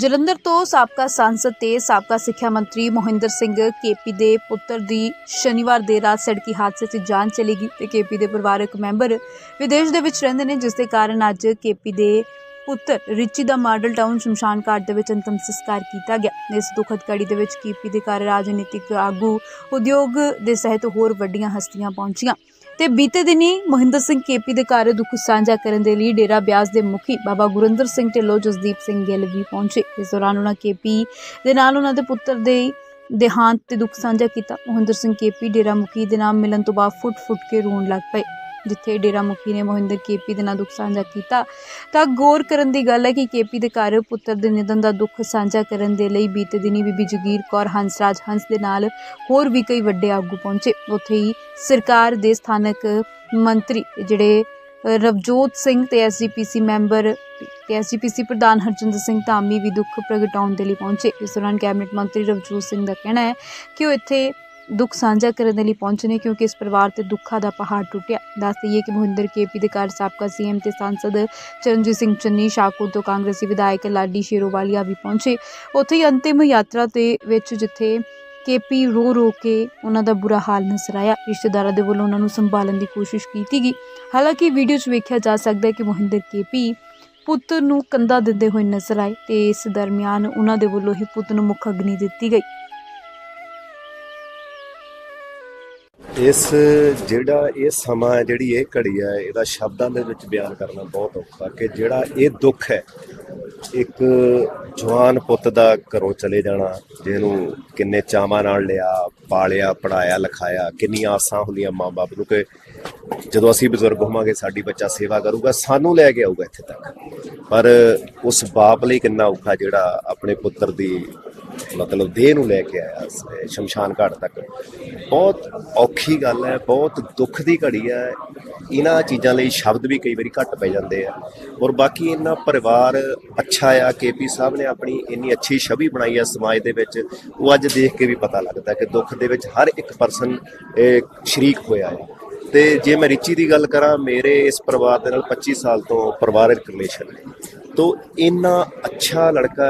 ਜਲੰਧਰ ਤੋਂ ਸਾਬਕਾ ਸਾਂਸਦ ਤੇ ਸਾਬਕਾ ਸਿੱਖਿਆ ਮੰਤਰੀ ਮੋਹਿੰਦਰ ਸਿੰਘ ਕੇਪੀ ਦੇ ਪੁੱਤਰ ਦੀ ਸ਼ਨੀਵਾਰ ਦੇਰ ਰਾਤ ਸੜਕੀ ਹਾਦਸੇ 'ਚ ਜਾਨ ਚਲੀ ਗਈ ਤੇ ਕੇਪੀ ਦੇ ਪਰਿਵਾਰਕ ਮੈਂਬਰ ਵਿਦੇਸ਼ ਦੇ ਵਿੱਚ ਰਹਿੰਦੇ ਨੇ, ਜਿਸ ਦੇ ਕਾਰਨ ਅੱਜ ਕੇਪੀ ਦੇ ਪੁੱਤਰ ਰਿਚੀ ਦਾ ਮਾਡਲ ਟਾਊਨ ਸ਼ਮਸ਼ਾਨ ਘਾਟ ਦੇ ਵਿੱਚ ਅੰਤਮ ਸੰਸਕਾਰ ਕੀਤਾ ਗਿਆ। ਇਸ ਦੁਖਦ ਘੜੀ ਦੇ ਵਿੱਚ ਕੇਪੀ ਦੇ ਘਰ ਰਾਜਨੀਤਿਕ ਆਗੂ, ਉਦਯੋਗ ਦੇ ਸਹਿਤ ਹੋਰ ਵੱਡੀਆਂ ਹਸਤੀਆਂ ਪਹੁੰਚੀਆਂ। ਤੇ ਬੀਤੇ ਦਿਨੀ ਮਹਿੰਦਰ ਸਿੰਘ ਕੇਪੀ ਦੇ ਘਰ ਦੁੱਖ ਸਾਂਝਾ ਕਰਨ ਦੇ ਲਈ ਡੇਰਾ ਬਿਆਸ ਦੇ ਮੁਖੀ ਬਾਬਾ ਗੁਰਿੰਦਰ ਸਿੰਘ ਢਿੱਲੋਂ ਜਸਦੀਪ ਸਿੰਘ ਗਿੱਲ ਵੀ ਪਹੁੰਚੇ। ਇਸ ਦੌਰਾਨ ਉਹਨਾਂ ਕੇਪੀ ਦੇ ਨਾਲ ਉਹਨਾਂ ਦੇ ਪੁੱਤਰ ਦੇ ਦੇਹਾਂਤ ਤੇ ਦੁੱਖ ਸਾਂਝਾ ਕੀਤਾ। ਮੋਹਿੰਦਰ ਸਿੰਘ ਕੇਪੀ ਡੇਰਾ ਮੁਖੀ ਦੇ ਨਾਮ ਮਿਲਣ ਤੋਂ ਬਾਅਦ ਫੁੱਟ-ਫੁੱਟ ਕੇ ਰੋਣ ਲੱਗ ਪਏ। ਜਿੱਥੇ ਡੇਰਾ ਮੁਖੀ ਨੇ ਮੋਹਿੰਦਰ ਕੇਪੀ ਦੇ ਨਾਲ ਦੁੱਖ ਸਾਂਝਾ ਕੀਤਾ, ਤਾਂ ਗੌਰ ਕਰਨ ਦੀ ਗੱਲ ਹੈ ਕਿ ਕੇਪੀ ਦੇ ਘਰ ਪੁੱਤਰ ਦੇ ਨਿਧਨ ਦਾ ਦੁੱਖ ਸਾਂਝਾ ਕਰਨ ਦੇ ਲਈ ਬੀਤੇ ਦਿਨੀ ਬੀਬੀ ਜਗੀਰ ਕੌਰ ਹੰਸਰਾਜ ਹੰਸ ਦੇ ਨਾਲ ਹੋਰ ਵੀ ਕਈ ਵੱਡੇ ਆਗੂ ਪਹੁੰਚੇ। ਉੱਥੇ ਹੀ ਸਰਕਾਰ ਦੇ ਸਥਾਨਕ ਮੰਤਰੀ ਜਿਹੜੇ ਰਵਜੋਤ ਸਿੰਘ ਤੇ ਐਸਜੀਪੀਸੀ ਮੈਂਬਰ ਤੇ ਐਸਜੀਪੀਸੀ ਪ੍ਰਧਾਨ ਹਰਜਿੰਦਰ ਸਿੰਘ ਧਾਮੀ ਵੀ ਦੁੱਖ ਪ੍ਰਗਟਾਉਣ ਦੇ ਲਈ ਪਹੁੰਚੇ। ਇਸ ਦੌਰਾਨ ਕੈਬਨਿਟ ਮੰਤਰੀ ਰਵਜੋਤ ਸਿੰਘ ਦਾ ਕਹਿਣਾ ਹੈ ਕਿ ਉਹ ਇੱਥੇ ਦੁੱਖ ਸਾਂਝਾ ਕਰਨ ਦੇ ਲਈ ਪਹੁੰਚੇ ਨੇ ਕਿਉਂਕਿ ਇਸ ਪਰਿਵਾਰ ਤੇ ਦੁੱਖਾਂ ਦਾ ਪਹਾੜ ਟੁੱਟਿਆ। ਦੱਸ ਦਈਏ ਕਿ ਮੋਹਿੰਦਰ ਕੇਪੀ ਦੇ ਘਰ ਸਾਬਕਾ ਸੀਐਮ ਤੇ ਸਾਂਸਦ ਚਰਨਜੀਤ ਸਿੰਘ ਚੰਨੀ, ਸ਼ਾਹਕੋਟ ਤੋਂ ਕਾਂਗਰਸੀ ਵਿਧਾਇਕ ਲਾਡੀ ਸ਼ੇਰੋਵਾਲੀਆ ਵੀ ਪਹੁੰਚੇ। ਉੱਥੇ ਹੀ ਅੰਤਿਮ ਯਾਤਰਾ ਤੇ ਵਿੱਚ ਜਿੱਥੇ ਕੇਪੀ ਰੋ ਰੋ ਕੇ ਉਹਨਾਂ ਦਾ ਬੁਰਾ ਹਾਲ ਨਜ਼ਰ ਆਇਆ, ਰਿਸ਼ਤੇਦਾਰਾਂ ਦੇ ਵੱਲੋਂ ਉਹਨਾਂ ਨੂੰ ਸੰਭਾਲਣ ਦੀ ਕੋਸ਼ਿਸ਼ ਕੀਤੀ ਗਈ। ਹਾਲਾਂਕਿ ਵੀਡੀਓ 'ਚ ਵੇਖਿਆ ਜਾ ਸਕਦਾ ਹੈ ਕਿ ਮੋਹਿੰਦਰ ਕੇਪੀ ਪੁੱਤ ਨੂੰ ਕੰਦਾ ਦਿੰਦੇ ਹੋਏ ਨਜ਼ਰ ਆਏ ਤੇ ਇਸ ਦਰਮਿਆਨ ਉਹਨਾਂ ਦੇ ਵੱਲੋਂ ਹੀ ਪੁੱਤ ਨੂੰ ਮੁੱਖ ਅਗਨੀ ਦਿੱਤੀ ਗਈ। ਇਸ ਜਿਹੜਾ ਇਹ ਸਮਾਂ ਹੈ, ਜਿਹੜੀ ਇਹ ਘੜੀ ਹੈ, ਇਹਦਾ ਸ਼ਬਦਾਂ ਦੇ ਵਿੱਚ ਬਿਆਨ ਕਰਨਾ ਬਹੁਤ ਔਖਾ ਕਿ ਜਿਹੜਾ ਇਹ ਦੁੱਖ ਹੈ, ਇੱਕ ਜਵਾਨ ਪੁੱਤ ਦਾ ਘਰੋਂ ਚਲੇ ਜਾਣਾ, ਜਿਹਨੂੰ ਕਿੰਨੇ ਚਾਵਾਂ ਨਾਲ ਲਿਆ, ਪਾਲਿਆ ਪੜਾਇਆ ਲਿਖਾਇਆ, ਕਿੰਨੀਆਂ ਆਸਾਂ ਹੁੰਦੀਆਂ ਮਾਂ-ਬਾਪ ਨੂੰ ਕਿ ਜਦੋਂ ਅਸੀਂ ਬਜ਼ੁਰਗ ਹੋਵਾਂਗੇ, ਸਾਡੀ ਬੱਚਾ ਸੇਵਾ ਕਰੂਗਾ, ਸਾਨੂੰ ਲੈ ਕੇ ਆਊਗਾ ਇੱਥੇ ਤੱਕ। ਪਰ ਉਸ ਬਾਪ ਲਈ ਕਿੰਨਾ ਔਖਾ ਜਿਹੜਾ ਆਪਣੇ ਪੁੱਤਰ ਦੀ ਮਤਲਬ ਦੇਹ ਨੂੰ ਲੈ ਕੇ ਆਇਆ ਸ਼ਮਸ਼ਾਨ ਘਾਟ ਤੱਕ। ਬਹੁਤ ਔਖੀ ਗੱਲ ਹੈ, ਬਹੁਤ ਦੁੱਖ ਦੀ ਘੜੀ ਹੈ। ਇਹਨਾਂ ਚੀਜ਼ਾਂ ਲਈ ਸ਼ਬਦ ਵੀ ਕਈ ਵਾਰੀ ਘੱਟ ਪੈ ਜਾਂਦੇ ਆ। ਔਰ ਬਾਕੀ ਇਹਨਾਂ ਪਰਿਵਾਰ ਅੱਛਾ ਆ ਕੇਪੀ ਸਾਹਿਬ ਨੇ ਆਪਣੀ ਇੰਨੀ ਅੱਛੀ ਛਵੀ ਬਣਾਈ ਆ ਸਮਾਜ ਦੇ ਵਿੱਚ, ਉਹ ਅੱਜ ਦੇਖ ਕੇ ਵੀ ਪਤਾ ਲੱਗਦਾ ਕਿ ਦੁੱਖ ਦੇ ਵਿੱਚ ਹਰ ਇੱਕ ਪਰਸਨ ਸ਼ਰੀਕ ਹੋਇਆ ਹੈ ਤੇ ਜੇ ਮੈਂ ਰਿਚੀ ਦੀ ਗੱਲ ਕਰਾਂ, ਮੇਰੇ ਇਸ ਪਰਿਵਾਰ ਦੇ ਨਾਲ 25 ਸਾਲ ਤੋਂ ਪਰਿਵਾਰਕ ਰਿਲੇਸ਼ਨ ਹੈ ਤੋ, ਇੰਨਾ ਅੱਛਾ ਲੜਕਾ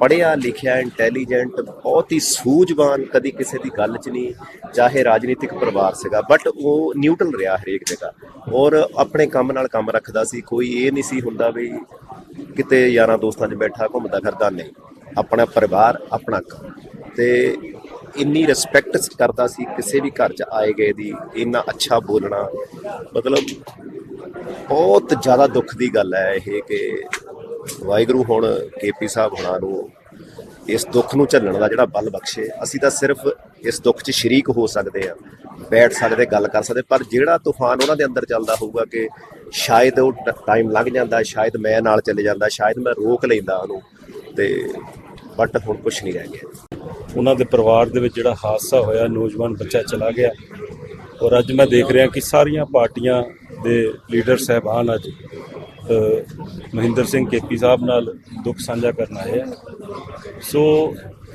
ਪੜਿਆ ਲਿਖਿਆ ਇੰਟੈਲੀਜੈਂਟ ਬਹੁਤ ਹੀ ਸੂਝਵਾਨ, ਕਦੀ ਕਿਸੇ ਦੀ ਗੱਲ 'ਚ ਨਹੀਂ, ਚਾਹੇ ਰਾਜਨੀਤਿਕ ਪਰਿਵਾਰ ਸੀਗਾ ਬਟ ਉਹ ਨਿਊਟਰਲ ਰਿਹਾ ਹਰੇਕ ਜਗ੍ਹਾ। ਔਰ ਆਪਣੇ ਕੰਮ ਨਾਲ ਕੰਮ ਰੱਖਦਾ ਸੀ, ਕੋਈ ਇਹ ਨਹੀਂ ਸੀ ਹੁੰਦਾ ਵੀ ਕਿਤੇ ਯਾਰਾਂ ਦੋਸਤਾਂ 'ਚ ਬੈਠਾ, ਘੁੰਮਦਾ ਫਿਰਦਾ ਨਹੀਂ। ਆਪਣਾ ਪਰਿਵਾਰ, ਆਪਣਾ ਕੰਮ। ਤੇ ਇੰਨੀ ਰਿਸਪੈਕਟ ਕਰਦਾ ਸੀ, ਕਿਸੇ ਵੀ ਘਰ 'ਚ ਆਏ ਗਏ ਦੀ, ਇੰਨਾ ਅੱਛਾ ਬੋਲਣਾ। ਮਤਲਬ ਬਹੁਤ ਜ਼ਿਆਦਾ ਦੁੱਖ ਦੀ ਗੱਲ ਹੈ ਇਹ ਕਿ ਵਾਹਿਗੁਰੂ ਹੁਣ ਕੇਪੀ ਸਾਹਿਬ ਹੁਣਾਂ ਨੂੰ ਇਸ ਦੁੱਖ ਨੂੰ ਝੱਲਣ ਦਾ ਜਿਹੜਾ ਬਲ ਬਖਸ਼ੇ, ਅਸੀਂ ਤਾਂ ਸਿਰਫ ਇਸ ਦੁੱਖ 'ਚ ਸ਼ਰੀਕ ਹੋ ਸਕਦੇ ਆ ਬੈਠ ਸਕਦੇ, ਗੱਲ ਕਰ ਸਕਦੇ, ਪਰ ਜਿਹੜਾ ਤੂਫਾਨ ਉਹਨਾਂ ਦੇ ਅੰਦਰ ਚੱਲਦਾ ਹੋਊਗਾ ਕਿ ਸ਼ਾਇਦ ਉਹ ਟਾਈਮ ਲੱਗ ਜਾਂਦਾ, ਸ਼ਾਇਦ ਮੈਂ ਨਾਲ ਚਲੇ ਜਾਂਦਾ, ਸ਼ਾਇਦ ਮੈਂ ਰੋਕ ਲੈਂਦਾ ਉਹਨੂੰ, ਤੇ ਬਟ ਹੁਣ ਕੁਝ ਨਹੀਂ ਰਹਿ ਗਿਆ। ਉਹਨਾਂ ਦੇ ਪਰਿਵਾਰ ਦੇ ਵਿੱਚ ਜਿਹੜਾ ਹਾਦਸਾ ਹੋਇਆ, ਨੌਜਵਾਨ ਬੱਚਾ ਚਲਾ ਗਿਆ, ਔਰ ਅੱਜ ਮੈਂ ਦੇਖ ਰਿਹਾ ਕਿ ਸਾਰੀਆਂ ਪਾਰਟੀਆਂ ਦੇ ਲੀਡਰ ਸਹਿਬਾਨ ਅੱਜ ਮਹਿੰਦਰ ਸਿੰਘ ਕੇਪੀ ਸਾਹਿਬ ਨਾਲ ਦੁੱਖ ਸਾਂਝਾ ਕਰਨ ਆਏ ਆ। ਸੋ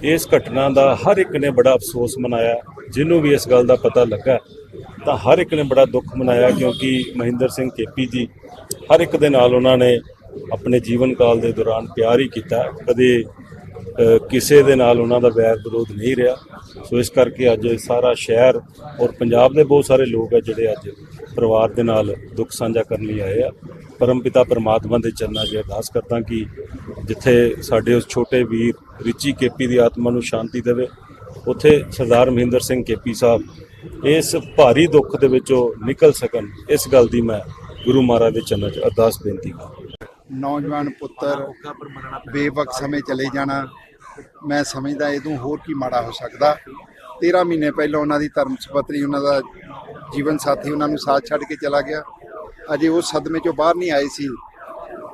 ਇਸ ਘਟਨਾ ਦਾ ਹਰ ਇੱਕ ਨੇ ਬੜਾ ਅਫਸੋਸ ਮਨਾਇਆ, ਜਿਹਨੂੰ ਵੀ ਇਸ ਗੱਲ ਦਾ ਪਤਾ ਲੱਗਾ, ਤਾਂ ਹਰ ਇੱਕ ਨੇ ਬੜਾ ਦੁੱਖ ਮਨਾਇਆ ਕਿਉਂਕਿ ਮਹਿੰਦਰ ਸਿੰਘ ਕੇਪੀ ਜੀ ਹਰ ਇੱਕ ਦੇ ਨਾਲ ਉਹਨਾਂ ਨੇ ਆਪਣੇ ਜੀਵਨ ਕਾਲ ਦੇ ਦੌਰਾਨ ਪਿਆਰ ਹੀ ਕੀਤਾ। ਕਦੇ ਕਿਸੇ ਦੇ ਨਾਲ ਉਹਨਾਂ ਦਾ ਵੈਰ ਵਿਰੋਧ ਨਹੀਂ ਰਿਹਾ। ਸੋ ਇਸ ਕਰਕੇ ਅੱਜ ਸਾਰਾ ਸ਼ਹਿਰ ਔਰ ਪੰਜਾਬ ਦੇ ਬਹੁਤ ਸਾਰੇ ਲੋਕ ਆ ਜਿਹੜੇ ਅੱਜ ਪਰਿਵਾਰ ਦੇ ਨਾਲ ਦੁੱਖ ਸਾਂਝਾ ਕਰਨ ਲਈ ਆਏ ਆ। ਪਰਮਪਿਤਾ ਪਰਮਾਤਮਾ ਦੇ ਚਰਨਾਂ 'ਚ ਅਰਦਾਸ ਕਰਦਾ ਕਿ ਜਿੱਥੇ ਸਾਡੇ ਉਸ ਛੋਟੇ ਵੀਰ ਰਿਚੀ ਕੇਪੀ ਦੀ ਆਤਮਾ ਨੂੰ ਸ਼ਾਂਤੀ ਦੇਵੇ, ਉੱਥੇ ਸਰਦਾਰ ਮਹਿੰਦਰ ਸਿੰਘ ਕੇਪੀ ਸਾਹਿਬ ਇਸ ਭਾਰੀ ਦੁੱਖ ਦੇ ਵਿੱਚੋਂ ਨਿਕਲ ਸਕਣ, ਇਸ ਗੱਲ ਦੀ ਮੈਂ ਗੁਰੂ ਮਹਾਰਾਜ ਦੇ ਚਰਨਾਂ 'ਚ ਅਰਦਾਸ ਬੇਨਤੀ ਕਰਦਾ ਨੌਜਵਾਨ ਪੁੱਤਰ ਬੇਵਕ ਸਮੇਂ ਚਲੇ ਜਾਣਾ, ਮੈਂ ਸਮਝਦਾ ਇਹ ਤੋਂ ਹੋਰ ਕੀ ਮਾੜਾ ਹੋ ਸਕਦਾ। 13 ਮਹੀਨੇ ਪਹਿਲਾਂ ਉਹਨਾਂ ਦੀ ਧਰਮ ਸੁਪਤਰੀ ਉਹਨਾਂ ਦਾ ਜੀਵਨ ਸਾਥੀ ਉਹਨਾਂ ਨੂੰ ਸਾਥ ਛੱਡ ਕੇ ਚਲਾ ਗਿਆ। ਅਜੇ ਉਹ ਸਦਮੇ ਚੋਂ ਬਾਹਰ ਨਹੀਂ ਆਏ ਸੀ।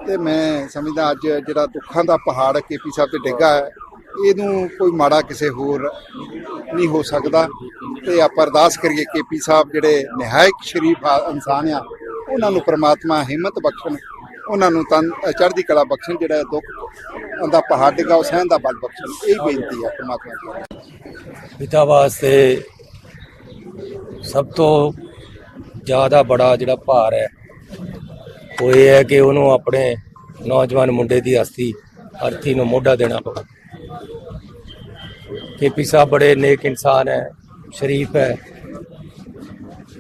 ਤੇ ਮੈਂ ਸਮਝਦਾ ਅੱਜ ਜਿਹੜਾ ਦੁੱਖਾਂ ਦਾ ਪਹਾੜ ਕੇਪੀ ਸਾਹਿਬ ਤੇ ਡਿੱਗਾ ਹੈ, ਇਹਨੂੰ ਕੋਈ ਮਾੜਾ ਕਿਸੇ ਹੋਰ ਨਹੀਂ ਹੋ ਸਕਦਾ। ਤੇ ਆਪਾਂ ਅਰਦਾਸ ਕਰੀਏ ਕੇਪੀ ਸਾਹਿਬ ਜਿਹੜੇ ਨਿਹਾਇਕ ਸ਼ਰੀਫ ਇਨਸਾਨ ਆ, ਉਹਨਾਂ ਨੂੰ ਪ੍ਰਮਾਤਮਾ ਹਿੰਮਤ ਬਖਸ਼ਣ, ਉਹਨਾਂ ਨੂੰ ਤਨ ਚੜ੍ਹਦੀ ਕਲਾ ਬਖਸ਼ਣ, ਜਿਹੜਾ ਦੁੱਖ ਦਾ ਪਹਾੜ ਡਿੱਗਾ, ਉਹ ਸਹਿਣ ਦਾ ਬਲ ਬਖਸ਼ਣ, ਇਹ ਬੇਨਤੀ ਹੈ ਪ੍ਰਮਾਤਮਾ ਦੀ। ਪਿਤਾ ਵਾਸਤੇ ਸਭ ਤੋਂ ਜ਼ਿਆਦਾ ਬੜਾ ਜਿਹੜਾ ਭਾਰ ਹੈ ਉਹ ਇਹ ਹੈ ਕਿ ਉਹਨੂੰ ਆਪਣੇ ਨੌਜਵਾਨ ਮੁੰਡੇ ਦੀ ਅਸਥੀ ਅਰਥੀ ਨੂੰ ਮੋਢਾ ਦੇਣਾ ਪਊ ਕੇਪੀ ਸਾਹਿਬ ਬੜੇ ਨੇਕ ਇਨਸਾਨ ਹੈ, ਸ਼ਰੀਫ ਹੈ।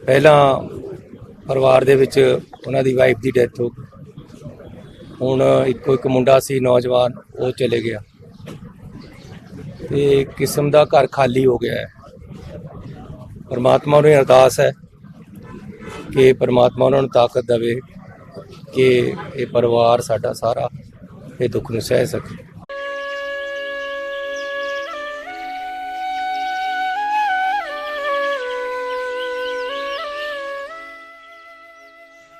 ਪਹਿਲਾਂ ਪਰਿਵਾਰ ਦੇ ਵਿੱਚ ਉਹਨਾਂ ਦੀ ਵਾਈਫ ਦੀ ਡੈਥ ਹੋ ਗਈ। ਹੁਣ ਇੱਕੋ ਇੱਕ ਮੁੰਡਾ ਸੀ, ਨੌਜਵਾਨ, ਉਹ ਚਲੇ ਗਿਆ। ਤੇ ਕਿਸਮ ਦਾ ਘਰ ਖਾਲੀ ਹੋ ਗਿਆ ਹੈ। ਪਰਮਾਤਮਾ ਨੂੰ ਇਹ ਅਰਦਾਸ ਹੈ ਕਿ ਪਰਮਾਤਮਾ ਉਹਨਾਂ ਨੂੰ ਤਾਕਤ ਦੇਵੇ। ਕਿ ਇਹ ਪਰਿਵਾਰ ਸਾਡਾ ਸਾਰਾ ਇਹ ਦੁੱਖ ਨੂੰ ਸਹਿ ਸਕੇ।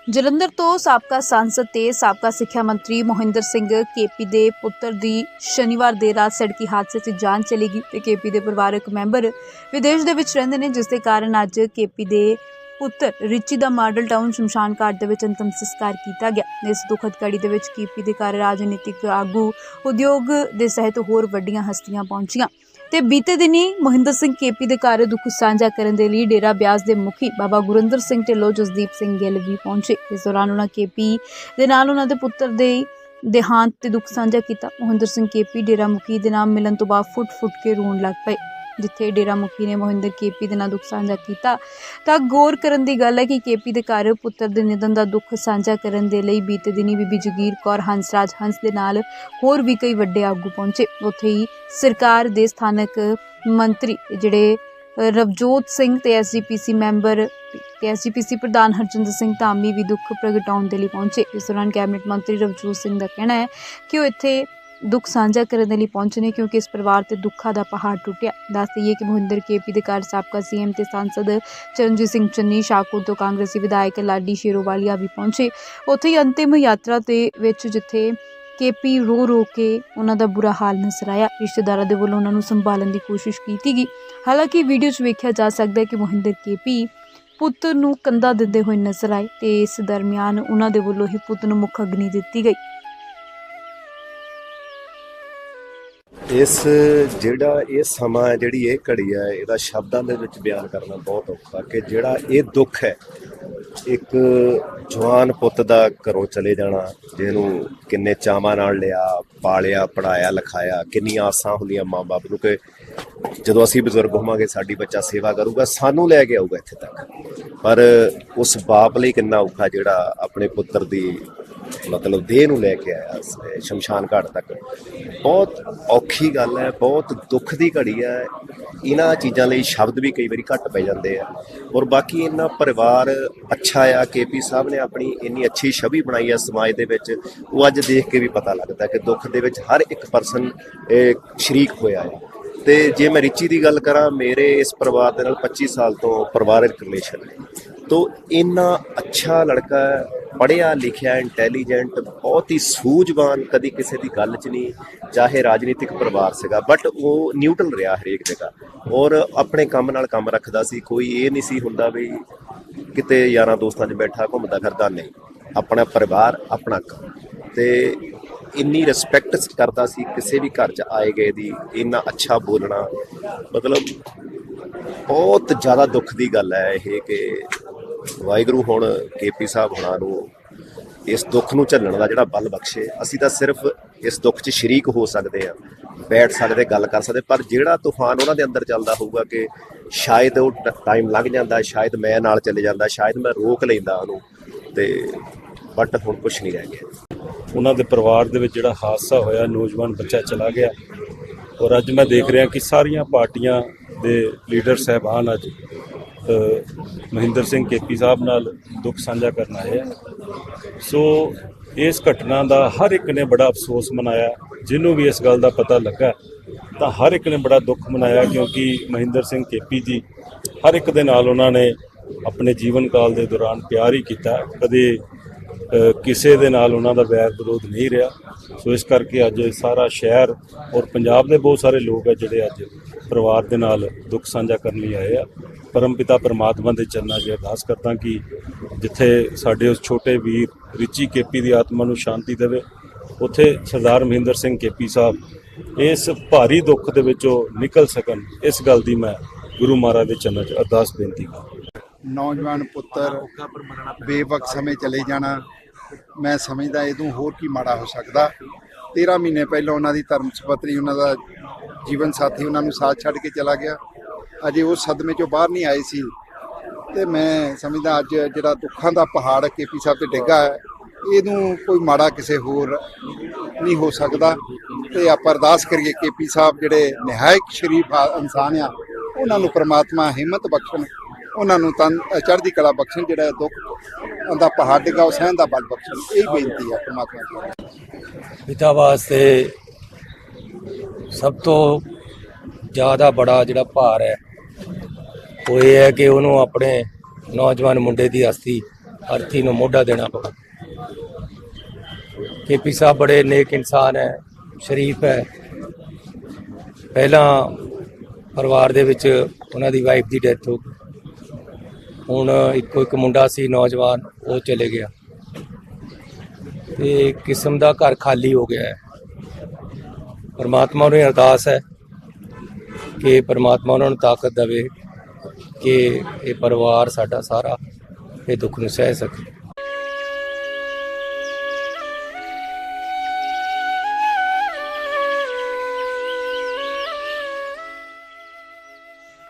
ਜਲੰਧਰ ਤੋਂ ਸਾਬਕਾ ਸਾਂਸਦ ਤੇ ਸਾਬਕਾ ਸਿੱਖਿਆ ਮੰਤਰੀ ਮੋਹਿੰਦਰ ਸਿੰਘ ਕੇਪੀ ਦੇ ਪੁੱਤਰ ਦੀ ਸ਼ਨੀਵਾਰ ਦੇਰ ਰਾਤ ਸੜਕੀ ਹਾਦਸੇ 'ਚ ਜਾਨ ਚਲੀ ਗਈ ਤੇ ਕੇਪੀ ਦੇ ਪਰਿਵਾਰਕ ਮੈਂਬਰ ਵਿਦੇਸ਼ ਦੇ ਵਿੱਚ ਰਹਿੰਦੇ ਨੇ, ਜਿਸ ਦੇ ਕਾਰਨ ਅੱਜ ਕੇਪੀ ਦੇ ਪੁੱਤਰ ਰਿਚੀ ਦਾ ਮਾਡਲ ਟਾਊਨ ਸ਼ਮਸ਼ਾਨ ਘਾਟ ਦੇ ਵਿੱਚ ਅੰਤਮ ਸੰਸਕਾਰ ਕੀਤਾ ਗਿਆ। ਇਸ ਦੁਖਦ ਘੜੀ ਦੇ ਵਿੱਚ ਕੇਪੀ ਦੇ ਘਰ ਰਾਜਨੀਤਿਕ ਆਗੂ, ਉਦਯੋਗ ਦੇ ਸਹਿਤ ਹੋਰ ਵੱਡੀਆਂ ਹਸਤੀਆਂ ਪਹੁੰਚੀਆਂ। ਤੇ ਬੀਤੇ ਦਿਨੀ ਮਹਿੰਦਰ ਸਿੰਘ ਕੇਪੀ ਦੇ ਘਰ ਦੁੱਖ ਸਾਂਝਾ ਕਰਨ ਦੇ ਲਈ ਡੇਰਾ ਬਿਆਸ ਦੇ ਮੁਖੀ ਬਾਬਾ ਗੁਰਿੰਦਰ ਸਿੰਘ ਢਿੱਲੋਂ ਜਸਦੀਪ ਸਿੰਘ ਗਿੱਲ ਵੀ ਪਹੁੰਚੇ। ਇਸ ਦੌਰਾਨ ਉਹਨਾਂ ਕੇਪੀ ਦੇ ਨਾਲ ਉਹਨਾਂ ਦੇ ਪੁੱਤਰ ਦੇ ਦੇਹਾਂਤ ਤੇ ਦੁੱਖ ਸਾਂਝਾ ਕੀਤਾ। ਮੋਹਿੰਦਰ ਸਿੰਘ ਕੇਪੀ ਡੇਰਾ ਮੁਖੀ ਦੇ ਨਾਮ ਮਿਲਣ ਤੋਂ ਬਾਅਦ ਫੁੱਟ-ਫੁੱਟ ਕੇ ਰੋਣ ਲੱਗ ਪਏ। ਜਿੱਥੇ ਡੇਰਾ ਮੁਖੀ ਨੇ ਮੋਹਿੰਦਰ ਕੇਪੀ ਦੇ ਨਾਲ ਦੁੱਖ ਸਾਂਝਾ ਕੀਤਾ, ਤਾਂ ਗੌਰ ਕਰਨ ਦੀ ਗੱਲ ਹੈ ਕਿ ਕੇਪੀ ਦੇ ਘਰ ਪੁੱਤਰ ਦੇ ਨਿਧਨ ਦਾ ਦੁੱਖ ਸਾਂਝਾ ਕਰਨ ਦੇ ਲਈ ਬੀਤੇ ਦਿਨੀ ਬੀਬੀ ਜਗੀਰ ਕੌਰ ਹੰਸਰਾਜ ਹੰਸ ਦੇ ਨਾਲ ਹੋਰ ਵੀ ਕਈ ਵੱਡੇ ਆਗੂ ਪਹੁੰਚੇ। ਉੱਥੇ ਹੀ ਸਰਕਾਰ ਦੇ ਸਥਾਨਕ ਮੰਤਰੀ ਜਿਹੜੇ ਰਵਜੋਤ ਸਿੰਘ ਤੇ ਐਸਜੀਪੀਸੀ ਮੈਂਬਰ ਤੇ ਐਸਜੀਪੀਸੀ ਪ੍ਰਧਾਨ ਹਰਜਿੰਦਰ ਸਿੰਘ ਧਾਮੀ ਵੀ ਦੁੱਖ ਪ੍ਰਗਟਾਉਣ ਦੇ ਲਈ ਪਹੁੰਚੇ। ਇਸ ਦੌਰਾਨ ਕੈਬਨਿਟ ਮੰਤਰੀ ਰਵਜੋਤ ਸਿੰਘ ਦਾ ਕਹਿਣਾ ਹੈ ਕਿ ਉਹ ਇੱਥੇ ਦੁੱਖ ਸਾਂਝਾ ਕਰਨ ਦੇ ਲਈ ਪਹੁੰਚੇ ਨੇ ਕਿਉਂਕਿ ਇਸ ਪਰਿਵਾਰ ਤੇ ਦੁੱਖਾਂ ਦਾ ਪਹਾੜ ਟੁੱਟਿਆ। ਦੱਸ ਦਈਏ ਕਿ ਮਹਿੰਦਰ ਕੇਪੀ ਦੇ ਘਰ ਸਾਬਕਾ ਸੀਐਮ ਤੇ ਸਾਂਸਦ ਚਰਨਜੀਤ ਸਿੰਘ ਚੰਨੀ, ਸ਼ਾਹਕੋਟ ਤੋਂ ਕਾਂਗਰਸੀ ਵਿਧਾਇਕ ਲਾਡੀ ਸ਼ੇਰੋਵਾਲੀਆ ਵੀ ਪਹੁੰਚੇ। ਉੱਥੇ ਹੀ ਅੰਤਿਮ ਯਾਤਰਾ ਦੇ ਵਿੱਚ ਜਿੱਥੇ ਕੇਪੀ ਰੋ ਰੋ ਕੇ ਉਹਨਾਂ ਦਾ ਬੁਰਾ ਹਾਲ ਨਜ਼ਰ ਆਇਆ। ਰਿਸ਼ਤੇਦਾਰਾਂ ਦੇ ਵੱਲੋਂ ਉਹਨਾਂ ਨੂੰ ਸੰਭਾਲਣ ਦੀ ਕੋਸ਼ਿਸ਼ ਕੀਤੀ ਗਈ। ਹਾਲਾਂਕਿ ਵੀਡੀਓ 'ਚ ਵੇਖਿਆ ਜਾ ਸਕਦਾ ਹੈ ਕਿ ਮੋਹਿੰਦਰ ਕੇਪੀ ਪੁੱਤ ਨੂੰ ਕੰਦਾ ਦਿੰਦੇ ਹੋਏ ਨਜ਼ਰ ਆਏ ਤੇ ਇਸ ਦਰਮਿਆਨ ਉਹਨਾਂ ਦੇ ਵੱਲੋਂ ਹੀ ਪੁੱਤ ਨੂੰ ਮੁੱਖ ਅਗਨੀ ਦਿੱਤੀ ਗਈ। ਇਸ ਜਿਹੜਾ ਇਹ ਸਮਾਂ ਹੈ, ਜਿਹੜੀ ਇਹ ਘੜੀ ਹੈ, ਇਹਦਾ ਸ਼ਬਦਾਂ ਦੇ ਵਿੱਚ ਬਿਆਨ ਕਰਨਾ ਬਹੁਤ ਔਖਾ ਕਿ ਜਿਹੜਾ ਇਹ ਦੁੱਖ ਹੈ, ਇੱਕ ਜਵਾਨ ਪੁੱਤ ਦਾ ਘਰੋਂ ਚਲੇ ਜਾਣਾ, ਜਿਹਨੂੰ ਕਿੰਨੇ ਚਾਵਾਂ ਨਾਲ ਲਿਆ, ਪਾਲਿਆ ਪੜਾਇਆ ਲਿਖਾਇਆ, ਕਿੰਨੀਆਂ ਆਸਾਂ ਹੁੰਦੀਆਂ ਮਾਂ-ਬਾਪ ਨੂੰ ਕਿ ਜਦੋਂ ਅਸੀਂ ਬਜ਼ੁਰਗ ਹੋਵਾਂਗੇ, ਸਾਡੀ ਬੱਚਾ ਸੇਵਾ ਕਰੂਗਾ, ਸਾਨੂੰ ਲੈ ਕੇ ਆਊਗਾ ਇੱਥੇ ਤੱਕ। ਪਰ ਉਸ ਬਾਪ ਲਈ ਕਿੰਨਾ ਔਖਾ ਜਿਹੜਾ ਆਪਣੇ ਪੁੱਤਰ ਦੀ ਮਤਲਬ ਦੇਹ ਨੂੰ ਲੈ ਕੇ ਆਇਆ ਸ਼ਮਸ਼ਾਨ ਘਾਟ ਤੱਕ। ਬਹੁਤ ਔਖੀ ਗੱਲ ਹੈ, ਬਹੁਤ ਦੁੱਖ ਦੀ ਘੜੀ ਹੈ। ਇਹਨਾਂ ਚੀਜ਼ਾਂ ਲਈ ਸ਼ਬਦ ਵੀ ਕਈ ਵਾਰੀ ਘੱਟ ਪੈ ਜਾਂਦੇ ਆ। ਔਰ ਬਾਕੀ ਇਹਨਾਂ ਪਰਿਵਾਰ ਅੱਛਾ ਆ ਕੇਪੀ ਸਾਹਿਬ ਨੇ ਆਪਣੀ ਇੰਨੀ ਅੱਛੀ ਛਵੀ ਬਣਾਈ ਆ ਸਮਾਜ ਦੇ ਵਿੱਚ, ਉਹ ਅੱਜ ਦੇਖ ਕੇ ਵੀ ਪਤਾ ਲੱਗਦਾ ਕਿ ਦੁੱਖ ਦੇ ਵਿੱਚ ਹਰ ਇੱਕ ਪਰਸਨ ਸ਼ਰੀਕ ਹੋਇਆ ਹੈ। ਤੇ ਜੇ ਮੈਂ ਰਿਚੀ ਦੀ ਗੱਲ ਕਰਾਂ, ਮੇਰੇ ਇਸ ਪਰਿਵਾਰ ਦੇ ਨਾਲ 25 ਸਾਲ ਤੋਂ ਪਰਿਵਾਰਕ ਰਿਲੇਸ਼ਨ ਹੈ ਤੋ, ਇੰਨਾ ਅੱਛਾ ਲੜਕਾ ਪੜਿਆ ਲਿਖਿਆ ਇੰਟੈਲੀਜੈਂਟ ਬਹੁਤ ਹੀ ਸੂਝਵਾਨ ਕਦੀ ਕਿਸੇ ਦੀ ਗੱਲ 'ਚ ਨਹੀਂ, ਚਾਹੇ ਰਾਜਨੀਤਿਕ ਪਰਿਵਾਰ ਸੀਗਾ ਬਟ ਉਹ ਨਿਊਟਰਲ ਰਿਹਾ ਹਰੇਕ ਜਗ੍ਹਾ। ਔਰ ਆਪਣੇ ਕੰਮ ਨਾਲ ਕੰਮ ਰੱਖਦਾ ਸੀ, ਕੋਈ ਇਹ ਨਹੀਂ ਸੀ ਹੁੰਦਾ ਵੀ ਕਿਤੇ ਯਾਰਾਂ ਦੋਸਤਾਂ 'ਚ ਬੈਠਾ, ਘੁੰਮਦਾ ਫਿਰਦਾ ਨਹੀਂ। ਆਪਣਾ ਪਰਿਵਾਰ, ਆਪਣਾ ਕੰਮ। ਤੇ ਇੰਨੀ ਰਿਸਪੈਕਟ ਕਰਦਾ ਸੀ, ਕਿਸੇ ਵੀ ਘਰ 'ਚ ਆਏ ਗਏ ਦੀ, ਇੰਨਾ ਅੱਛਾ ਬੋਲਣਾ। ਮਤਲਬ ਬਹੁਤ ਜ਼ਿਆਦਾ ਦੁੱਖ ਦੀ ਗੱਲ ਹੈ ਇਹ ਕਿ ਵਾਹਿਗੁਰੂ ਹੁਣ ਕੇਪੀ ਸਾਹਿਬ ਹੁਣਾਂ ਨੂੰ ਇਸ ਦੁੱਖ ਨੂੰ ਝੱਲਣ ਦਾ ਜਿਹੜਾ ਬਲ ਬਖਸ਼ੇ, ਅਸੀਂ ਤਾਂ ਸਿਰਫ ਇਸ ਦੁੱਖ 'ਚ ਸ਼ਰੀਕ ਹੋ ਸਕਦੇ ਆ ਬੈਠ ਸਕਦੇ, ਗੱਲ ਕਰ ਸਕਦੇ, ਪਰ ਜਿਹੜਾ ਤੂਫਾਨ ਉਹਨਾਂ ਦੇ ਅੰਦਰ ਚੱਲਦਾ ਹੋਊਗਾ ਕਿ ਸ਼ਾਇਦ ਉਹ ਟਾਈਮ ਲੱਗ ਜਾਂਦਾ, ਸ਼ਾਇਦ ਮੈਂ ਨਾਲ ਚਲੇ ਜਾਂਦਾ, ਸ਼ਾਇਦ ਮੈਂ ਰੋਕ ਲੈਂਦਾ ਉਹਨੂੰ, ਤੇ ਬਟ ਹੁਣ ਕੁਝ ਨਹੀਂ ਰਹਿ ਗਿਆ। ਉਹਨਾਂ ਦੇ ਪਰਿਵਾਰ ਦੇ ਵਿੱਚ ਜਿਹੜਾ ਹਾਦਸਾ ਹੋਇਆ, ਨੌਜਵਾਨ ਬੱਚਾ ਚਲਾ ਗਿਆ, ਔਰ ਅੱਜ ਮੈਂ ਦੇਖ ਰਿਹਾ ਕਿ ਸਾਰੀਆਂ ਪਾਰਟੀਆਂ ਦੇ ਲੀਡਰ ਸਹਿਬਾਨ ਅੱਜ ਮਹਿੰਦਰ ਸਿੰਘ ਕੇਪੀ ਸਾਹਿਬ ਨਾਲ ਦੁੱਖ ਸਾਂਝਾ ਕਰਨ ਆਏ ਆ ਸੋ ਇਸ ਘਟਨਾ ਦਾ ਹਰ ਇੱਕ ਨੇ ਬੜਾ ਅਫਸੋਸ ਮਨਾਇਆ, ਜਿਹਨੂੰ ਵੀ ਇਸ ਗੱਲ ਦਾ ਪਤਾ ਲੱਗਾ, ਤਾਂ ਹਰ ਇੱਕ ਨੇ ਬੜਾ ਦੁੱਖ ਮਨਾਇਆ, ਕਿਉਂਕਿ ਮਹਿੰਦਰ ਸਿੰਘ ਕੇਪੀ ਜੀ ਹਰ ਇੱਕ ਦੇ ਨਾਲ ਉਹਨਾਂ ਨੇ ਆਪਣੇ ਜੀਵਨ ਕਾਲ ਦੇ ਦੌਰਾਨ ਪਿਆਰ ਹੀ ਕੀਤਾ। ਕਦੇ ਕਿਸੇ ਦੇ ਨਾਲ ਉਹਨਾਂ ਦਾ ਵੈਰ ਵਿਰੋਧ ਨਹੀਂ ਰਿਹਾ। ਸੋ ਇਸ ਕਰਕੇ ਅੱਜ ਸਾਰਾ ਸ਼ਹਿਰ ਔਰ ਪੰਜਾਬ ਦੇ ਬਹੁਤ ਸਾਰੇ ਲੋਕ ਆ ਜਿਹੜੇ ਅੱਜ ਪਰਿਵਾਰ ਦੇ ਨਾਲ ਦੁੱਖ ਸਾਂਝਾ ਕਰਨ ਲਈ ਆਏ ਆ। ਪਰਮਪਿਤਾ ਪਰਮਾਤਮਾ ਦੇ ਚਰਨਾਂ 'ਚ ਅਰਦਾਸ ਕਰਦਾ ਕਿ ਜਿੱਥੇ ਸਾਡੇ ਉਸ ਛੋਟੇ ਵੀਰ ਰਿਚੀ ਕੇਪੀ ਦੀ ਆਤਮਾ ਨੂੰ ਸ਼ਾਂਤੀ ਦੇਵੇ, ਉੱਥੇ ਸਰਦਾਰ ਮਹਿੰਦਰ ਸਿੰਘ ਕੇਪੀ ਸਾਹਿਬ ਇਸ ਭਾਰੀ ਦੁੱਖ ਦੇ ਵਿੱਚੋਂ ਨਿਕਲ ਸਕਣ, ਇਸ ਗੱਲ ਦੀ ਮੈਂ ਗੁਰੂ ਮਹਾਰਾਜ ਦੇ ਚਰਨਾਂ 'ਚ ਅਰਦਾਸ ਬੇਨਤੀ ਕਰਦਾ ਨੌਜਵਾਨ ਪੁੱਤਰ ਬੇਵਕ ਸਮੇਂ ਚਲੇ ਜਾਣਾ, ਮੈਂ ਸਮਝਦਾ ਇਹ ਤੋਂ ਹੋਰ ਕੀ ਮਾੜਾ ਹੋ ਸਕਦਾ। 13 ਮਹੀਨੇ ਪਹਿਲਾਂ ਉਹਨਾਂ ਦੀ ਧਰਮ ਸੁਪਤਰੀ ਉਹਨਾਂ ਦਾ ਜੀਵਨ ਸਾਥੀ ਉਹਨਾਂ ਨੂੰ ਸਾਥ ਛੱਡ ਕੇ ਚਲਾ ਗਿਆ। ਅਜੇ ਉਸ ਸਦਮੇ ਚੋਂ ਬਾਹਰ ਨਹੀਂ ਆਏ ਸੀ। ਤੇ ਮੈਂ ਸਮਝਦਾ ਅੱਜ ਜਿਹੜਾ ਦੁੱਖਾਂ ਦਾ ਪਹਾੜ ਕੇਪੀ ਸਾਹਿਬ ਤੇ ਡਿੱਗਾ ਹੈ, ਇਹਨੂੰ ਕੋਈ ਮਾੜਾ ਕਿਸੇ ਹੋਰ ਨਹੀਂ ਹੋ ਸਕਦਾ। ਤੇ ਆਪਾਂ ਅਰਦਾਸ ਕਰੀਏ ਕੇਪੀ ਸਾਹਿਬ ਜਿਹੜੇ ਨਿਹਾਇਕ ਸ਼ਰੀਫ ਇਨਸਾਨ ਆ, ਉਹਨਾਂ ਨੂੰ ਪ੍ਰਮਾਤਮਾ ਹਿੰਮਤ ਬਖਸ਼ਣ, ਉਹਨਾਂ ਨੂੰ ਤਨ ਚੜ੍ਹਦੀ ਕਲਾ ਬਖਸ਼ਣ, ਜਿਹੜਾ ਦੁੱਖ ਦਾ ਪਹਾੜ ਡਿੱਗਾ, ਉਹ ਸਹਿਣ ਦਾ ਬਲ ਬਖਸ਼ਣ। ਇਹ ਬੇਨਤੀ ਹੈ ਪ੍ਰਮਾਤਮਾ ਦੀ। ਪਿਤਾ ਵਾਸਤੇ ਸਭ ਤੋਂ ਜ਼ਿਆਦਾ ਬੜਾ ਜਿਹੜਾ ਭਾਰ ਹੈ ਉਹ ਇਹ ਹੈ ਕਿ ਉਹਨੂੰ ਆਪਣੇ ਨੌਜਵਾਨ ਮੁੰਡੇ ਦੀ ਅਸਥੀ ਅਰਥੀ ਨੂੰ ਮੋਢਾ ਦੇਣਾ ਪਵੇ। ਕੇਪੀ ਸਾਹਿਬ ਬੜੇ ਨੇਕ ਇਨਸਾਨ ਹੈ, ਸ਼ਰੀਫ ਹੈ। ਪਹਿਲਾਂ ਪਰਿਵਾਰ ਦੇ ਵਿੱਚ ਉਹਨਾਂ ਦੀ ਵਾਈਫ ਦੀ ਡੈਥ ਹੋ ਗਈ। ਹੁਣ ਇੱਕੋ ਇੱਕ ਮੁੰਡਾ ਸੀ, ਨੌਜਵਾਨ, ਉਹ ਚਲੇ ਗਿਆ। ਤੇ ਕਿਸਮ ਦਾ ਘਰ ਖਾਲੀ ਹੋ ਗਿਆ ਹੈ। ਪਰਮਾਤਮਾ ਨੂੰ ਅਰਦਾਸ ਹੈ ਕਿ ਪਰਮਾਤਮਾ ਉਹਨਾਂ ਨੂੰ ਤਾਕਤ ਦੇਵੇ। ਕਿ ਇਹ ਪਰਿਵਾਰ ਸਾਡਾ ਸਾਰਾ ਇਹ ਦੁੱਖ ਨੂੰ ਸਹਿ ਸਕੇ।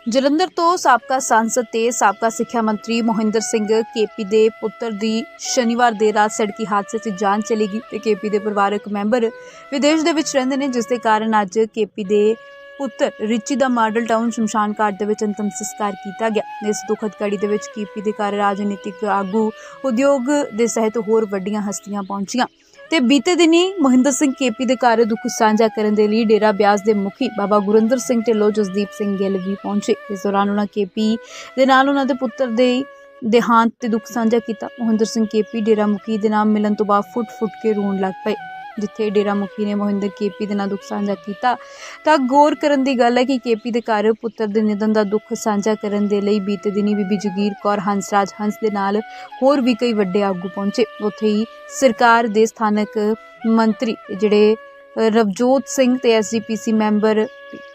ਜਲੰਧਰ ਤੋਂ ਸਾਬਕਾ ਸਾਂਸਦ ਤੇ ਸਾਬਕਾ ਸਿੱਖਿਆ ਮੰਤਰੀ ਮੋਹਿੰਦਰ ਸਿੰਘ ਕੇਪੀ ਦੇ ਪੁੱਤਰ ਦੀ ਸ਼ਨੀਵਾਰ ਦੇਰ ਰਾਤ ਸੜਕੀ ਹਾਦਸੇ 'ਚ ਜਾਨ ਚਲੀ ਗਈ ਤੇ ਕੇਪੀ ਦੇ ਪਰਿਵਾਰਕ ਮੈਂਬਰ ਵਿਦੇਸ਼ ਦੇ ਵਿੱਚ ਰਹਿੰਦੇ ਨੇ, ਜਿਸ ਦੇ ਕਾਰਨ ਅੱਜ ਕੇਪੀ ਦੇ ਪੁੱਤਰ ਰਿਚੀ ਦਾ ਮਾਡਲ ਟਾਊਨ ਸ਼ਮਸ਼ਾਨ ਘਾਟ ਦੇ ਵਿੱਚ ਅੰਤਮ ਸੰਸਕਾਰ ਕੀਤਾ ਗਿਆ। ਇਸ ਦੁਖਦ ਘੜੀ ਦੇ ਵਿੱਚ ਕੇਪੀ ਦੇ ਘਰ ਰਾਜਨੀਤਿਕ ਆਗੂ, ਉਦਯੋਗ ਦੇ ਸਹਿਤ ਹੋਰ ਵੱਡੀਆਂ ਹਸਤੀਆਂ ਪਹੁੰਚੀਆਂ ਤੇ ਬੀਤੇ ਦਿਨੀ ਮਹਿੰਦਰ ਸਿੰਘ ਕੇਪੀ ਦੇ ਘਰ ਦੁੱਖ ਸਾਂਝਾ ਕਰਨ ਦੇ ਲਈ ਡੇਰਾ ਬਿਆਸ ਦੇ ਮੁਖੀ ਬਾਬਾ ਗੁਰਿੰਦਰ ਸਿੰਘ ਢਿੱਲੋਂ ਜਸਦੀਪ ਸਿੰਘ ਗਿੱਲ ਵੀ ਪਹੁੰਚੇ। ਇਸ ਦੌਰਾਨ ਉਹਨਾਂ ਕੇਪੀ ਦੇ ਨਾਲ ਉਹਨਾਂ ਦੇ ਪੁੱਤਰ ਦੇ ਦੇਹਾਂਤ ਤੇ ਦੁੱਖ ਸਾਂਝਾ ਕੀਤਾ। ਮੋਹਿੰਦਰ ਸਿੰਘ ਕੇਪੀ ਡੇਰਾ ਮੁਖੀ ਦੇ ਨਾਮ ਮਿਲਣ ਤੋਂ ਬਾਅਦ ਫੁੱਟ-ਫੁੱਟ ਕੇ ਰੋਣ ਲੱਗ ਪਏ। ਜਿੱਥੇ ਡੇਰਾ ਮੁਖੀ ਨੇ ਮੋਹਿੰਦਰ ਕੇਪੀ ਦੇ ਨਾਲ ਦੁੱਖ ਸਾਂਝਾ ਕੀਤਾ, ਤਾਂ ਗੌਰ ਕਰਨ ਦੀ ਗੱਲ ਹੈ ਕਿ ਕੇਪੀ ਦੇ ਘਰ ਪੁੱਤਰ ਦੇ ਨਿਧਨ ਦਾ ਦੁੱਖ ਸਾਂਝਾ ਕਰਨ ਦੇ ਲਈ ਬੀਤੇ ਦਿਨੀ ਬੀਬੀ ਜਗੀਰ ਕੌਰ ਹੰਸਰਾਜ ਹੰਸ ਦੇ ਨਾਲ ਹੋਰ ਵੀ ਕਈ ਵੱਡੇ ਆਗੂ ਪਹੁੰਚੇ। ਉੱਥੇ ਹੀ ਸਰਕਾਰ ਦੇ ਸਥਾਨਕ ਮੰਤਰੀ ਜਿਹੜੇ ਰਵਜੋਤ ਸਿੰਘ ਤੇ ਐਸਜੀਪੀਸੀ ਮੈਂਬਰ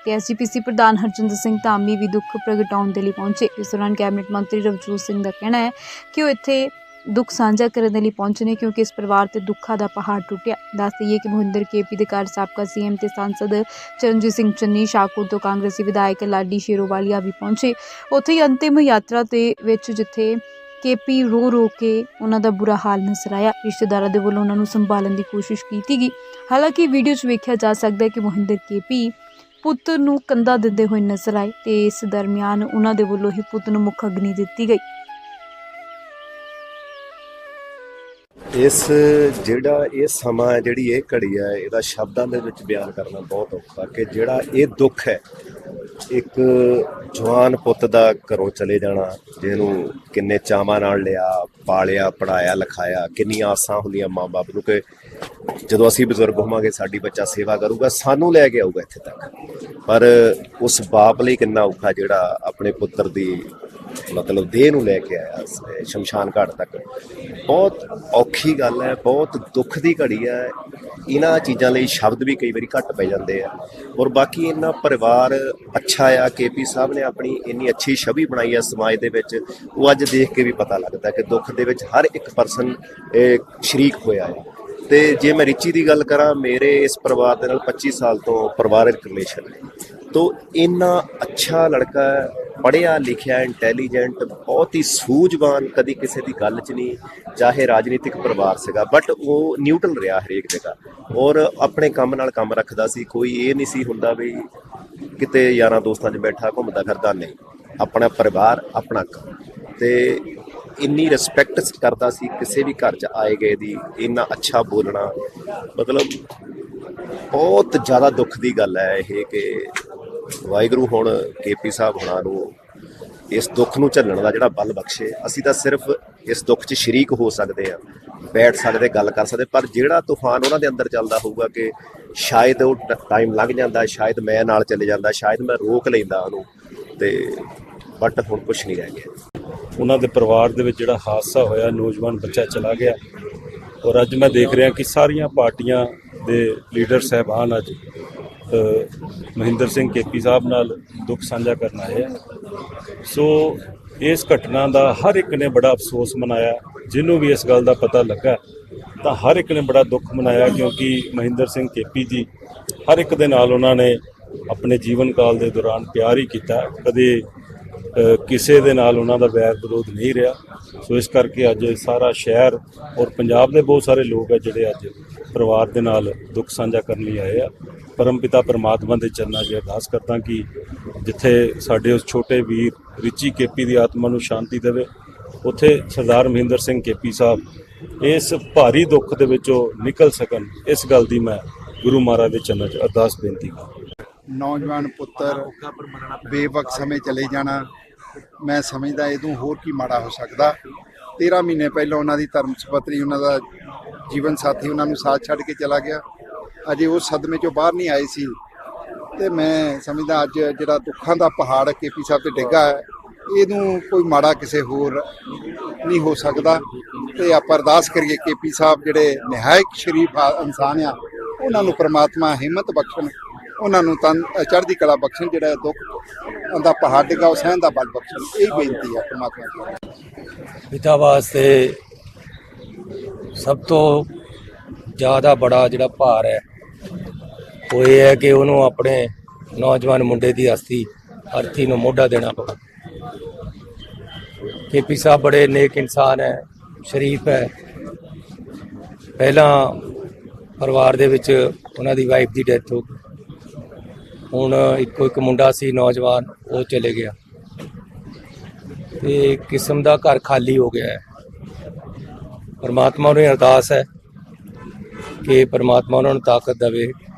ਤੇ ਐਸਜੀਪੀਸੀ ਪ੍ਰਧਾਨ ਹਰਜਿੰਦਰ ਸਿੰਘ ਧਾਮੀ ਵੀ ਦੁੱਖ ਪ੍ਰਗਟਾਉਣ ਦੇ ਲਈ ਪਹੁੰਚੇ। ਇਸ ਦੌਰਾਨ ਕੈਬਨਿਟ ਮੰਤਰੀ ਰਵਜੋਤ ਸਿੰਘ ਦਾ ਕਹਿਣਾ ਹੈ ਕਿ ਉਹ ਇੱਥੇ ਦੁੱਖ ਸਾਂਝਾ ਕਰਨ ਦੇ ਲਈ ਪਹੁੰਚੇ ਨੇ ਕਿਉਂਕਿ ਇਸ ਪਰਿਵਾਰ ਤੇ ਦੁੱਖਾਂ ਦਾ ਪਹਾੜ ਟੁੱਟਿਆ। ਦੱਸ ਦਈਏ ਕਿ ਮੋਹਿੰਦਰ ਕੇਪੀ ਦੇ ਘਰ ਸਾਬਕਾ ਸੀਐਮ ਤੇ ਸਾਂਸਦ ਚਰਨਜੀਤ ਸਿੰਘ ਚੰਨੀ, ਸ਼ਾਹਕੋਟ ਤੋਂ ਕਾਂਗਰਸੀ ਵਿਧਾਇਕ ਲਾਡੀ ਸ਼ੇਰੋਵਾਲੀਆ ਵੀ ਪਹੁੰਚੇ। ਉੱਥੇ ਹੀ ਅੰਤਿਮ ਯਾਤਰਾ ਦੇ ਵਿੱਚ ਜਿੱਥੇ ਕੇਪੀ ਰੋ ਰੋ ਕੇ ਉਹਨਾਂ ਦਾ ਬੁਰਾ ਹਾਲ ਨਜ਼ਰ ਆਇਆ। ਰਿਸ਼ਤੇਦਾਰਾਂ ਦੇ ਵੱਲੋਂ ਉਹਨਾਂ ਨੂੰ ਸੰਭਾਲਣ ਦੀ ਕੋਸ਼ਿਸ਼ ਕੀਤੀ ਗਈ। ਹਾਲਾਂਕਿ ਵੀਡੀਓ 'ਚ ਵੇਖਿਆ ਜਾ ਸਕਦਾ ਹੈ ਕਿ ਮੋਹਿੰਦਰ ਕੇਪੀ ਪੁੱਤ ਨੂੰ ਕੰਦਾ ਦਿੰਦੇ ਹੋਏ ਨਜ਼ਰ ਆਏ ਤੇ ਇਸ ਦਰਮਿਆਨ ਉਹਨਾਂ ਦੇ ਵੱਲੋਂ ਹੀ ਪੁੱਤ ਨੂੰ ਮੁੱਖ ਅਗਨੀ ਦਿੱਤੀ ਗਈ। ਇਸ ਜਿਹੜਾ ਇਹ ਸਮਾਂ ਹੈ, ਜਿਹੜੀ ਇਹ ਘੜੀ ਹੈ ਇਹਦਾ ਸ਼ਬਦਾਂ ਦੇ ਵਿੱਚ ਬਿਆਨ ਕਰਨਾ ਬਹੁਤ ਔਖਾ ਕਿ ਜਿਹੜਾ ਇਹ ਦੁੱਖ ਹੈ ਇੱਕ ਜਵਾਨ ਪੁੱਤ ਦਾ ਘਰੋਂ ਚਲੇ ਜਾਣਾ ਜਿਹਨੂੰ ਕਿੰਨੇ ਚਾਵਾਂ ਨਾਲ ਲਿਆ ਪਾਲਿਆ ਪੜਾਇਆ ਲਿਖਾਇਆ ਕਿੰਨੀਆਂ ਆਸਾਂ ਹੁੰਦੀਆਂ ਮਾਂ-ਬਾਪ ਨੂੰ ਕਿ ਜਦੋਂ ਅਸੀਂ ਬਜ਼ੁਰਗ ਹੋਵਾਂਗੇ, ਸਾਡੀ ਬੱਚਾ ਸੇਵਾ ਕਰੂਗਾ, ਸਾਨੂੰ ਲੈ ਕੇ ਆਊਗਾ ਇੱਥੇ ਤੱਕ। ਪਰ ਉਸ ਬਾਪ ਲਈ ਕਿੰਨਾ ਔਖਾ ਜਿਹੜਾ ਆਪਣੇ ਪੁੱਤਰ ਦੀ ਮਤਲਬ ਦੇਹ ਨੂੰ ਲੈ ਕੇ ਆਇਆ ਸ਼ਮਸ਼ਾਨ ਘਾਟ ਤੱਕ। ਬਹੁਤ ਔਖੀ ਗੱਲ ਹੈ, ਬਹੁਤ ਦੁੱਖ ਦੀ ਘੜੀ ਹੈ। ਇਹਨਾਂ ਚੀਜ਼ਾਂ ਲਈ ਸ਼ਬਦ ਵੀ ਕਈ ਵਾਰੀ ਘੱਟ ਪੈ ਜਾਂਦੇ ਆ। ਔਰ ਬਾਕੀ ਇਹਨਾਂ ਪਰਿਵਾਰ ਅੱਛਾ ਆ ਕੇਪੀ ਸਾਹਿਬ ਨੇ ਆਪਣੀ ਇੰਨੀ ਅੱਛੀ ਛਵੀ ਬਣਾਈ ਹੈ ਸਮਾਜ ਦੇ ਵਿੱਚ, ਉਹ ਅੱਜ ਦੇਖ ਕੇ ਵੀ ਪਤਾ ਲੱਗਦਾ ਕਿ ਦੁੱਖ ਦੇ ਵਿੱਚ ਹਰ ਇੱਕ ਪਰਸਨ ਸ਼ਰੀਕ ਹੋਇਆ ਹੈ ਤੇ ਜੇ ਮੈਂ ਰਿਚੀ ਦੀ ਗੱਲ ਕਰਾਂ, ਮੇਰੇ ਇਸ ਪਰਿਵਾਰ ਦੇ ਨਾਲ 25 ਸਾਲ ਤੋਂ ਪਰਿਵਾਰਕ ਰਿਲੇਸ਼ਨ ਹੈ ਤੋ ਇੰਨਾ ਅੱਛਾ ਲੜਕਾ ਹੈ ਪੜਿਆ ਲਿਖਿਆ ਇੰਟੈਲੀਜੈਂਟ ਬਹੁਤ ਹੀ ਸੂਝਵਾਨ, ਕਦੀ ਕਿਸੇ ਦੀ ਗੱਲ 'ਚ ਨਹੀਂ, ਚਾਹੇ ਰਾਜਨੀਤਿਕ ਪਰਿਵਾਰ ਸੀਗਾ ਬਟ ਉਹ ਨਿਊਟਰਲ ਰਿਹਾ ਹਰੇਕ ਜਗ੍ਹਾ। ਔਰ ਆਪਣੇ ਕੰਮ ਨਾਲ ਕੰਮ ਰੱਖਦਾ ਸੀ, ਕੋਈ ਇਹ ਨਹੀਂ ਸੀ ਹੁੰਦਾ ਵੀ ਕਿਤੇ ਯਾਰਾਂ ਦੋਸਤਾਂ 'ਚ ਬੈਠਾ, ਘੁੰਮਦਾ ਫਿਰਦਾ, ਨਹੀਂ। ਆਪਣਾ ਪਰਿਵਾਰ, ਆਪਣਾ ਕੰਮ। ਤੇ ਇੰਨੀ ਰਿਸਪੈਕਟ ਕਰਦਾ ਸੀ, ਕਿਸੇ ਵੀ ਘਰ 'ਚ ਆਏ ਗਏ ਦੀ, ਇੰਨਾ ਅੱਛਾ ਬੋਲਣਾ। ਮਤਲਬ ਬਹੁਤ ਜ਼ਿਆਦਾ ਦੁੱਖ ਦੀ ਗੱਲ ਹੈ ਇਹ ਕਿ ਵਾਹਿਗੁਰੂ ਹੁਣ ਕੇਪੀ ਸਾਹਿਬ ਹੁਣਾਂ ਨੂੰ ਇਸ ਦੁੱਖ ਨੂੰ ਝੱਲਣ ਦਾ ਜਿਹੜਾ ਬਲ ਬਖਸ਼ੇ। ਅਸੀਂ ਤਾਂ ਸਿਰਫ ਇਸ ਦੁੱਖ 'ਚ ਸ਼ਰੀਕ ਹੋ ਸਕਦੇ ਆ ਬੈਠ ਸਕਦੇ, ਗੱਲ ਕਰ ਸਕਦੇ, ਪਰ ਜਿਹੜਾ ਤੂਫਾਨ ਉਹਨਾਂ ਦੇ ਅੰਦਰ ਚੱਲਦਾ ਹੋਊਗਾ ਕਿ ਸ਼ਾਇਦ ਉਹ ਟਾਈਮ ਲੱਗ ਜਾਂਦਾ, ਸ਼ਾਇਦ ਮੈਂ ਨਾਲ ਚਲੇ ਜਾਂਦਾ, ਸ਼ਾਇਦ ਮੈਂ ਰੋਕ ਲੈਂਦਾ ਉਹਨੂੰ, ਤੇ ਬਟ ਹੁਣ ਕੁਝ ਨਹੀਂ ਰਹਿ ਗਿਆ। ਉਹਨਾਂ ਦੇ ਪਰਿਵਾਰ ਦੇ ਵਿੱਚ ਜਿਹੜਾ ਹਾਦਸਾ ਹੋਇਆ, ਨੌਜਵਾਨ ਬੱਚਾ ਚਲਾ ਗਿਆ। ਔਰ ਅੱਜ ਮੈਂ ਦੇਖ ਰਿਹਾ ਕਿ ਸਾਰੀਆਂ ਪਾਰਟੀਆਂ ਦੇ ਲੀਡਰ ਸਹਿਬਾਨ ਅੱਜ ਮਹਿੰਦਰ ਸਿੰਘ ਕੇਪੀ ਸਾਹਿਬ ਨਾਲ ਦੁੱਖ ਸਾਂਝਾ ਕਰਨ ਆਏ ਆ। ਸੋ ਇਸ ਘਟਨਾ ਦਾ ਹਰ ਇੱਕ ਨੇ ਬੜਾ ਅਫਸੋਸ ਮਨਾਇਆ। ਜਿਹਨੂੰ ਵੀ ਇਸ ਗੱਲ ਦਾ ਪਤਾ ਲੱਗਾ, ਤਾਂ ਹਰ ਇੱਕ ਨੇ ਬੜਾ ਦੁੱਖ ਮਨਾਇਆ ਕਿਉਂਕਿ ਮਹਿੰਦਰ ਸਿੰਘ ਕੇਪੀ ਜੀ ਹਰ ਇੱਕ ਦੇ ਨਾਲ ਉਹਨਾਂ ਨੇ ਆਪਣੇ ਜੀਵਨ ਕਾਲ ਦੇ ਦੌਰਾਨ ਪਿਆਰ ਹੀ ਕੀਤਾ। ਕਦੇ ਕਿਸੇ ਦੇ ਨਾਲ ਉਹਨਾਂ ਦਾ ਵੈਰ ਵਿਰੋਧ ਨਹੀਂ ਰਿਹਾ। ਸੋ ਇਸ ਕਰਕੇ ਅੱਜ ਸਾਰਾ ਸ਼ਹਿਰ ਔਰ ਪੰਜਾਬ ਦੇ ਬਹੁਤ ਸਾਰੇ ਲੋਕ ਆ ਜਿਹੜੇ ਅੱਜ ਪਰਿਵਾਰ ਦੇ ਨਾਲ ਦੁੱਖ ਸਾਂਝਾ ਕਰਨ ਲਈ ਆਏ ਆ। ਪਰਮਪਿਤਾ ਪਰਮਾਤਮਾ ਦੇ ਚਰਨਾਂ 'ਚ ਅਰਦਾਸ ਕਰਦਾ ਕਿ ਜਿੱਥੇ ਸਾਡੇ ਉਸ ਛੋਟੇ ਵੀਰ ਰਿਚੀ ਕੇਪੀ ਦੀ ਆਤਮਾ ਨੂੰ ਸ਼ਾਂਤੀ ਦੇਵੇ, ਉੱਥੇ ਸਰਦਾਰ ਮਹਿੰਦਰ ਸਿੰਘ ਕੇਪੀ ਸਾਹਿਬ ਇਸ ਭਾਰੀ ਦੁੱਖ ਦੇ ਵਿੱਚੋਂ ਨਿਕਲ ਸਕਣ। ਇਸ ਗੱਲ ਦੀ ਮੈਂ ਗੁਰੂ ਮਹਾਰਾਜ ਦੇ ਚਰਨਾਂ 'ਚ ਅਰਦਾਸ ਬੇਨਤੀ ਕਰਦਾ। ਨੌਜਵਾਨ ਪੁੱਤਰ ਬੇਵਕਤ ਸਮੇਂ ਚਲੇ ਜਾਣਾ ਮੈਂ ਸਮਝਦਾ ਇਹ ਤੋਂ ਹੋਰ ਕੀ ਮਾੜਾ ਹੋ ਸਕਦਾ। 13 ਮਹੀਨੇ ਪਹਿਲਾਂ ਉਹਨਾਂ ਦੀ ਧਰਮ ਸੁਪਤਰੀ ਉਹਨਾਂ ਦਾ ਜੀਵਨ ਸਾਥੀ ਉਹਨਾਂ ਨੂੰ ਸਾਥ ਛੱਡ ਕੇ ਚਲਾ ਗਿਆ। ਅਜੇ ਉਹ ਸਦਮੇ ਚੋਂ ਬਾਹਰ ਨਹੀਂ ਆਏ ਸੀ। ਤੇ ਮੈਂ ਸਮਝਦਾ ਅੱਜ ਜਿਹੜਾ ਦੁੱਖਾਂ ਦਾ ਪਹਾੜ ਕੇਪੀ ਸਾਹਿਬ ਤੇ ਡਿੱਗਾ ਹੈ ਇਹਨੂੰ ਕੋਈ ਮਾੜਾ ਕਿਸੇ ਹੋਰ ਨਹੀਂ ਹੋ ਸਕਦਾ। ਤੇ ਆਪਾਂ ਅਰਦਾਸ ਕਰੀਏ ਕੇਪੀ ਸਾਹਿਬ ਜਿਹੜੇ ਨਿਹਾਇਕ ਸ਼ਰੀਫ ਇਨਸਾਨ ਆ ਉਹਨਾਂ ਨੂੰ ਪ੍ਰਮਾਤਮਾ ਹਿੰਮਤ ਬਖਸ਼ਣ। ਉਹਨਾਂ ਨੂੰ ਤਨ ਚੜ੍ਹਦੀ ਕਲਾ ਬਖਸ਼ਣ, ਜਿਹੜਾ ਦੁੱਖ ਦਾ ਪਹਾੜ ਡਿੱਗਾ, ਉਹ ਸਹਿਣ ਦਾ ਬਲ ਬਖਸ਼ਣ, ਇਹ ਬੇਨਤੀ ਹੈ ਪ੍ਰਮਾਤਮਾ ਅੱਗੇ ਪਿਤਾ ਵਾਸਤੇ ਸਭ ਤੋਂ ਜ਼ਿਆਦਾ ਬੜਾ ਜਿਹੜਾ ਭਾਰ ਹੈ, ਉਹ ਇਹ ਹੈ ਕਿ ਉਹਨੂੰ ਆਪਣੇ ਨੌਜਵਾਨ ਮੁੰਡੇ ਦੀ ਅਸਥੀ ਅਰਥੀ ਨੂੰ ਮੋਢਾ ਦੇਣਾ ਪਵੇ। ਕੇਪੀ ਸਾਹਿਬ ਬੜੇ ਨੇਕ ਇਨਸਾਨ ਹੈ, ਸ਼ਰੀਫ ਹੈ। ਪਹਿਲਾਂ ਪਰਿਵਾਰ ਦੇ ਵਿੱਚ ਉਹਨਾਂ ਦੀ ਵਾਈਫ ਦੀ ਡੈਥ ਹੋ ਗਈ। ਹੁਣ ਇੱਕੋ ਇੱਕ ਮੁੰਡਾ ਸੀ, ਨੌਜਵਾਨ, ਉਹ ਚਲੇ ਗਿਆ। ਤੇ ਕਿਸਮ ਦਾ ਘਰ ਖਾਲੀ ਹੋ ਗਿਆ ਹੈ। ਪਰਮਾਤਮਾ ਨੂੰ ਅਰਦਾਸ ਹੈ ਕਿ ਪਰਮਾਤਮਾ ਉਹਨਾਂ ਨੂੰ ਤਾਕਤ ਦੇਵੇ।